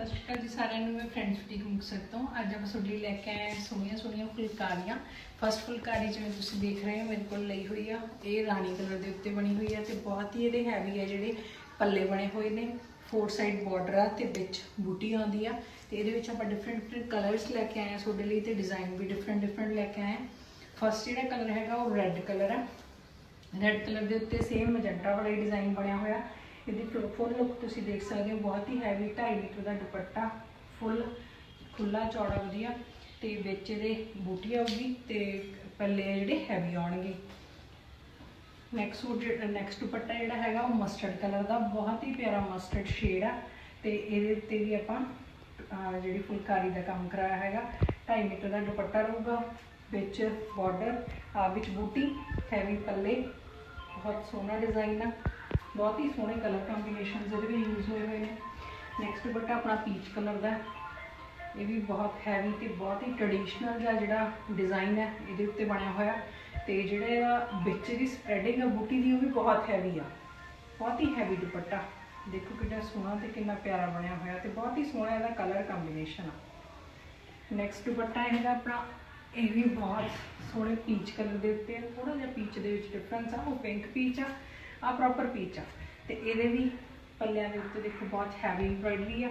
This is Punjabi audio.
ਸਤਿ ਸ਼੍ਰੀ ਅਕਾਲ ਜੀ ਸਾਰਿਆਂ ਨੂੰ, ਮੈਂ ਫਰੈਂਡਸ ਬੁਟੀਕ ਮੁਕਤਸਰ ਤੋਂ। ਅੱਜ ਆਪਾਂ ਤੁਹਾਡੇ ਲਈ ਲੈ ਕੇ ਆਏ ਸੋਹਣੀਆਂ ਸੋਹਣੀਆਂ ਫੁਲਕਾਰੀਆਂ। ਫਸਟ ਫੁਲਕਾਰੀ ਜਿਵੇਂ ਤੁਸੀਂ ਦੇਖ ਰਹੇ ਹੋ, ਮੇਰੇ ਕੋਲ ਲਈ ਹੋਈ ਆ। ਇਹ ਰਾਣੀ ਕਲਰ ਦੇ ਉੱਤੇ ਬਣੀ ਹੋਈ ਆ ਤੇ ਬਹੁਤ ਹੀ ਇਹਦੇ ਹੈਵੀ ਆ ਜਿਹੜੇ ਪੱਲੇ ਬਣੇ ਹੋਏ ਨੇ। ਫੋਰ ਸਾਈਡ ਬਾਰਡਰ ਆ ਤੇ ਵਿੱਚ ਬੂਟੀ ਆਉਂਦੀ ਆ। ਤੇ ਇਹਦੇ ਵਿੱਚ ਆਪਾਂ ਡਿਫਰੈਂਟ ਡਿਫਰੈਂਟ ਕਲਰਸ ਲੈ ਕੇ ਆਏ ਆ ਤੁਹਾਡੇ ਲਈ ਤੇ ਡਿਜ਼ਾਈਨ ਵੀ ਡਿਫਰੈਂਟ ਡਿਫਰੈਂਟ ਲੈ ਕੇ ਆਏ ਆ ਫਸਟ ਜਿਹੜਾ ਕਲਰ ਹੈਗਾ ਉਹ ਰੈੱਡ ਕਲਰ ਆ। ਰੈੱਡ ਕਲਰ ਦੇ ਉੱਤੇ ਸੇਮ ਮੈਜੈਂਟਾ ਵਾਲਾ ਡਿਜ਼ਾਈਨ ਬਣਿਆ ਹੋਇਆ। ਇਹਦੀ ਫੁੱਲ ਲੁੱਕ ਤੁਸੀਂ ਦੇਖ ਸਕਦੇ ਹੋ, ਬਹੁਤ ਹੀ ਹੈਵੀ 2.5 ਮੀਟਰ ਦਾ ਦੁਪੱਟਾ, ਫੁੱਲ ਖੁੱਲਾ ਚੌੜਾ ਵਧੀਆ, ਤੇ ਵਿੱਚ ਇਹਦੇ ਬੂਟੀ ਆਊਗੀ ਤੇ ਪੱਲੇ ਜਿਹੜੇ ਹੈਵੀ ਆਉਣਗੇ। ਨੈਕਸਟ ਸੂਟ ਨੈਕਸਟ ਦੁਪੱਟਾ ਜਿਹੜਾ ਹੈਗਾ ਉਹ ਮਸਟਰਡ ਕਲਰ ਦਾ, ਬਹੁਤ ਹੀ ਪਿਆਰਾ ਮਸਟਰਡ ਸ਼ੇਡ ਆ, ਤੇ ਇਹਦੇ ਉੱਤੇ ਵੀ ਆਪਾਂ ਜਿਹੜੀ ਫੁਲਕਾਰੀ ਦਾ ਕੰਮ ਕਰਾਇਆ ਹੈਗਾ 2.5 ਮੀਟਰ ਦਾ ਦੁਪੱਟਾ ਰਹੂਗਾ, ਵਿੱਚ ਬਾਰਡਰ ਆ ਵਿੱਚ ਬੂਟੀ ਹੈਵੀ ਪੱਲੇ, ਬਹੁਤ ਸੋਹਣਾ ਡਿਜ਼ਾਈਨ ਆ। ਬਹੁਤ ਹੀ ਸੋਹਣੇ ਕਲਰ ਕੰਬੀਨੇਸ਼ਨਸ ਇਹਦੇ ਵਿੱਚ ਯੂਜ਼ ਹੋਏ ਹੋਏ ਨੇ। ਨੈਕਸਟ ਦੁਪੱਟਾ ਆਪਣਾ ਪੀਚ ਕਲਰ ਦਾ। ਇਹ ਵੀ ਬਹੁਤ ਹੈਵੀ ਤੇ ਬਹੁਤ ਹੀ ਟ੍ਰੈਡੀਸ਼ਨਲ ਜਿਹਾ ਜਿਹੜਾ ਡਿਜ਼ਾਈਨ ਹੈ, ਇਹਦੇ ਉੱਤੇ ਬਣਿਆ ਹੋਇਆ। ਤੇ ਜਿਹੜਾ ਇਹਦਾ ਵਿੱਚ ਦੀ ਸਪਰੈਡਿੰਗ ਆ, ਬੂਟੀ ਦੀ, ਉਹ ਵੀ ਬਹੁਤ ਹੈਵੀ ਆ। ਬਹੁਤ ਹੀ ਹੈਵੀ ਦੁਪੱਟਾ। ਦੇਖੋ ਕਿੰਨਾ ਸੋਹਣਾ ਤੇ ਕਿੰਨਾ ਪਿਆਰਾ ਬਣਿਆ ਹੋਇਆ ਤੇ ਬਹੁਤ ਹੀ ਸੋਹਣਾ ਇਹਦਾ ਕਲਰ ਕੰਬੀਨੇਸ਼ਨ ਆ। ਨੈਕਸਟ ਦੁਪੱਟਾ ਇਹਦਾ ਆਪਣਾ, ਇਹ ਵੀ ਬਹੁਤ ਸੋਹਣੇ ਪੀਚ ਕਲਰ ਦੇ ਉੱਤੇ ਆ। ਥੋੜਾ ਜਿਹਾ ਪੀਚ ਦੇ ਵਿੱਚ ਡਿਫਰੈਂਸ ਆ, ਉਹ ਪਿੰਕ ਪੀਚ ਆ। ਆ ਪ੍ਰੋਪਰ ਪੀਚ ਆ। ਤੇ ਇਹਦੇ ਵੀ ਪੱਲਿਆਂ ਦੇ ਉੱਤੇ ਦੇਖੋ ਬਹੁਤ ਹੈਵੀ ਐਮਬ੍ਰਾਇਡਰੀ ਆ।